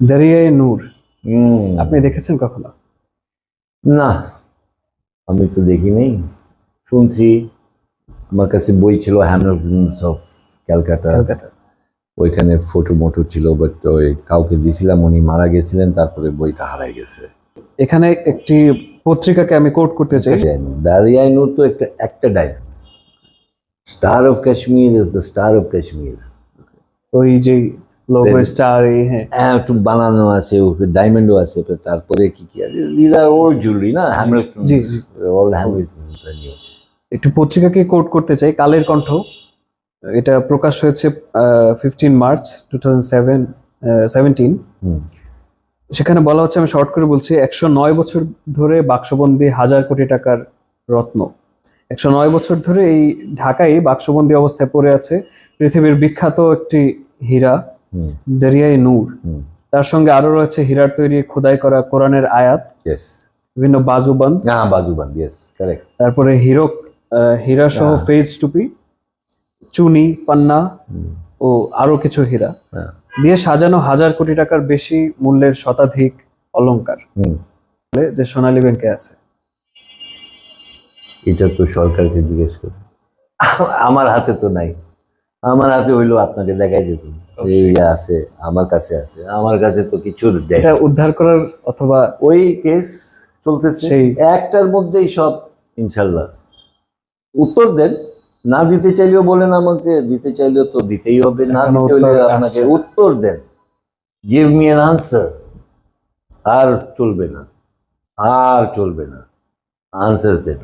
দরিয়ায় নূর। আপনি দেখেছেন কখনো? না আমি তো দেখি নাই শুনছি আমার কাছে বই ছিল হ্যামিল্টনস অফ ক্যালকাটা ওইখানে ফটো মোটো ছিল বাট ওই কাউকে দিছিলাম উনি মারা গেছিলেন তারপরে বইটা হারাই গেছে। এখানে একটি পত্রিকাকে আমি কোট করতে চাই। দারিয়াই নূর তো একটা একটা diamond star of Kashmir is the star of Kashmir ওই যে লোগো স্টার হ্যাঁ। একটু বানানো আছে ডায়মন্ডও আছে তারপরে কি কি আছে? দিজ আর ওল্ড জুয়েলারি না? হ্যামিল্টন জি, জি। অল হ্যামিল্টন একটু পত্রিকাকে কোট করতে চাই কালের কণ্ঠ। এটা প্রকাশ হয়েছে ফিফটিন মার্চ টু থাউজেন্ড সেখানে বলা হচ্ছে আমি শর্ট করে বলছি একশো নয় বছর ধরে বাক্সবন্দি হাজার কোটি টাকার রত্ন। একশো নয় বছর ধরে এই ঢাকায় বাক্সবন্দি অবস্থায় পড়ে আছে পৃথিবীর বিখ্যাত একটি হীরা। দরিয়াই নূর। তার সঙ্গে আরও রয়েছে হীরার তৈরি খোদাই করা কোরআনের আয়াত। বিভিন্ন বাজুবন্ধ না বাজুবান ইয়েস কারেক্ট তারপরে হিরক হীরা সহ হ্যাঁ। ফেজ টুপি চুনি পান্না ও আরও কিছু হীরা। হ্যাঁ। দিয়ে সাজানো হাজার কোটি টাকার বেশি মূল্যের শতাধিক অলংকার। যে সোনালী ব্যাংকে আছে। এটা তো সরকারকে জিজ্ঞেস করে। আমার হাতে তো নাই। আমার হাতে হইল আপনাকে দেখাই যেত। এই আছে আমার কাছে আছে। আমার কাছে তো কিছু দেয় এটা উদ্ধার করার অথবা ওই কেস চলতেছে। একটার মধ্যেই সব ইনশাল্লাহ। উত্তর দেন। না দিতে চাইলেও বলেন আমাকে দিতে চাইলেও তো দিতেই হবে। না দিতে হলে আপনাকে উত্তর দেন। গিভ মি এন আনসার আর চলবে না। আর চলবে না। আনসার দেন।